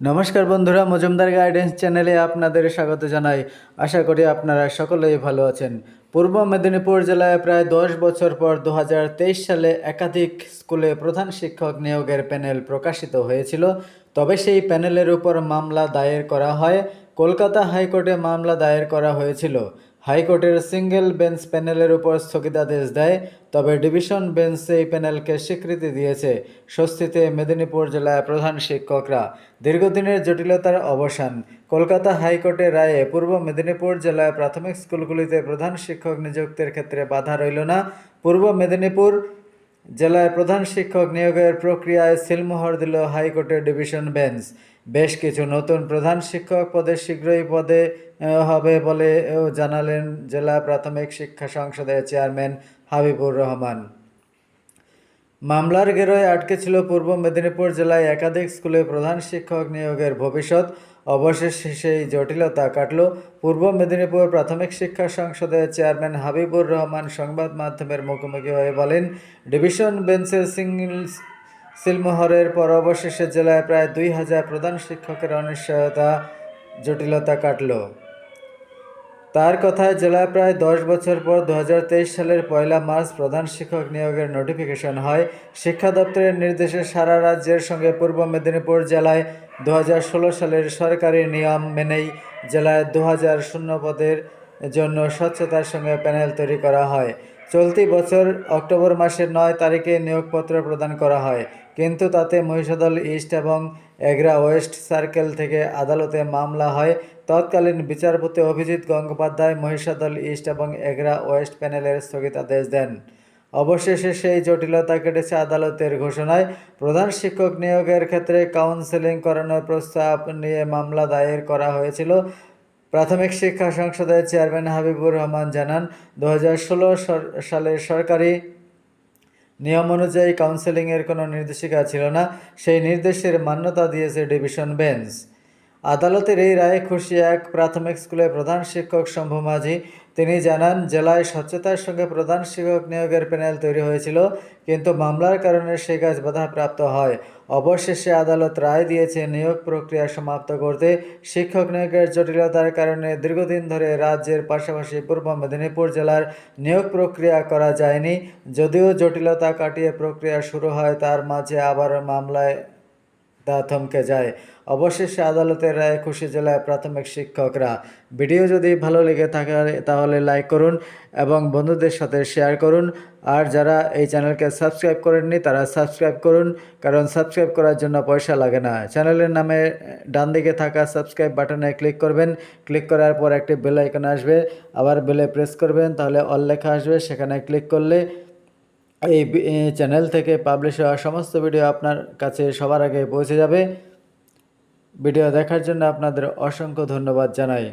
নমস্কার বন্ধুরা, মজুমদার গাইডেন্স চ্যানেলে আপনাদের স্বাগত জানাই। আশা করি আপনারা সকলেই ভালো আছেন। পূর্ব মেদিনীপুর জেলায় প্রায় দশ বছর পর দু হাজার তেইশ সালে একাধিক স্কুলে প্রধান শিক্ষক নিয়োগের প্যানেল প্রকাশিত হয়েছিল। তবে সেই প্যানেলের উপর মামলা দায়ের করা হয়। কলকাতা হাইকোর্টে মামলা দায়ের করা হয়েছিল। হাইকোর্টের সিঙ্গেল বেঞ্চ প্যানেলের উপর স্থগিতাদেশ দেয়, তবে ডিভিশন বেঞ্চ এই প্যানেলকে স্বীকৃতি দিয়েছে স্বস্তিতে মেদিনীপুর জেলায় প্রধান শিক্ষকরা। দীর্ঘদিনের জটিলতার অবসান, কলকাতা হাইকোর্টের রায়ে পূর্ব মেদিনীপুর জেলায় প্রাথমিক স্কুলগুলিতে প্রধান শিক্ষক নিযুক্তির ক্ষেত্রে বাধা রইল না। পূর্ব মেদিনীপুর জেলায় প্রধান শিক্ষক নিয়োগের প্রক্রিয়ায় সিলমোহর দিল হাইকোর্টের ডিভিশন বেঞ্চ। বেশ কিছু নতুন প্রধান শিক্ষক পদে শীঘ্রই পদে হবে বলে জানালেন জেলা প্রাথমিক শিক্ষা সংসদের চেয়ারম্যান হাবিবুর রহমান। মামলার গেরোয় আটকে ছিল পূর্ব মেদিনীপুর জেলায় একাধিক স্কুলে প্রধান শিক্ষক নিয়োগের ভবিষ্যৎ। অবশেষে সেই জটিলতা কাটল। পূর্ব মেদিনীপুর প্রাথমিক শিক্ষা সংসদের চেয়ারম্যান হাবিবুর রহমান সংবাদ মাধ্যমের মুখোমুখি হয়ে বলেন, ডিভিশন বেঞ্চের সিঙ্গল সিলমোহরের পর অবশেষে জেলায় প্রায় দুই হাজার প্রধান শিক্ষকের অনিশ্চয়তা জটিলতা কাটল। তার কথায় জেলায় প্রায় দশ বছর পর দু হাজার তেইশ সালের পয়লা মার্চ প্রধান শিক্ষক নিয়োগের নোটিফিকেশন হয়। শিক্ষা দপ্তরের নির্দেশে সারা রাজ্যের সঙ্গে পূর্ব মেদিনীপুর জেলায় দু হাজার ষোলো সালের সরকারি নিয়ম মেনেই জেলায় দু হাজার শূন্য পদের জন্য স্বচ্ছতার সঙ্গে প্যানেল তৈরি করা হয়। চলতি বছর অক্টোবর মাসের নয় তারিখে নিয়োগপত্র প্রদান করা হয়। কিন্তু তাতে মহিষাদল ইস্ট এবং এগরা ওয়েস্ট সার্কেল থেকে আদালতে মামলা হয়। তৎকালীন বিচারপতি অভিজিৎ গঙ্গোপাধ্যায় মহিষাদল ইস্ট এবং এগরা ওয়েস্ট প্যানেলের স্থগিতাদেশ দেন। অবশেষে সেই জটিলতা কেটেছে আদালতের ঘোষণায়। প্রধান শিক্ষক নিয়োগের ক্ষেত্রে কাউন্সেলিং করানোর প্রস্তাব নিয়ে মামলা দায়ের করা হয়েছিল। প্রাথমিক শিক্ষা সংসদের চেয়ারম্যান হাবিবুর রহমান জানান, দু সালের সরকারি নিয়ম অনুযায়ী কাউন্সেলিংয়ের কোনো নির্দেশিকা ছিল না। সেই নির্দেশের মান্যতা দিয়েছে ডিভিশন বেঞ্চ আদালতের এই রায়ে খুশি এক প্রাথমিক স্কুলের প্রধান শিক্ষক শম্ভু মাঝি। তিনি জানান, জেলায় স্বচ্ছতার সঙ্গে প্রধান শিক্ষক নিয়োগের প্যানেল তৈরি হয়েছিল, কিন্তু মামলার কারণে সে কাজ বাধাপ্রাপ্ত হয়। অবশেষে আদালত রায় দিয়েছে, নিয়োগ প্রক্রিয়া সমাপ্ত করতে শিক্ষক নিয়োগের জটিলতার কারণে দীর্ঘদিন ধরে রাজ্যের পাশাপাশি পূর্ব মেদিনীপুর জেলার নিয়োগ প্রক্রিয়া করা যায়নি। যদিও জটিলতা কাটিয়ে প্রক্রিয়া শুরু হয়, তার মাঝে আবার মামলায় তা থমকে যায়। অবশেষে আদালতের রায়ে খুশি জেলায় প্রাথমিক শিক্ষকরা। ভিডিও যদি ভালো লেগে থাকে তাহলে লাইক করুন এবং বন্ধুদের সাথে শেয়ার করুন। আর যারা এই চ্যানেলকে সাবস্ক্রাইব করেননি তারা সাবস্ক্রাইব করুন, কারণ সাবস্ক্রাইব করার জন্য পয়সা লাগে না। চ্যানেলের নামে ডান দিকে থাকা সাবস্ক্রাইব বাটনে ক্লিক করবেন। ক্লিক করার পর একটি বেল আইকন আসবে। আবার বেলে প্রেস করবেন, তাহলে অল লেখা আসবে। সেখানে ক্লিক করলে এই চ্যানেল থেকে পাবলিশ হওয়া সমস্ত ভিডিও আপনার কাছে সবার আগে পৌঁছে যাবে। ভিডিও দেখার জন্য আপনাদের অসংখ্য ধন্যবাদ জানাই।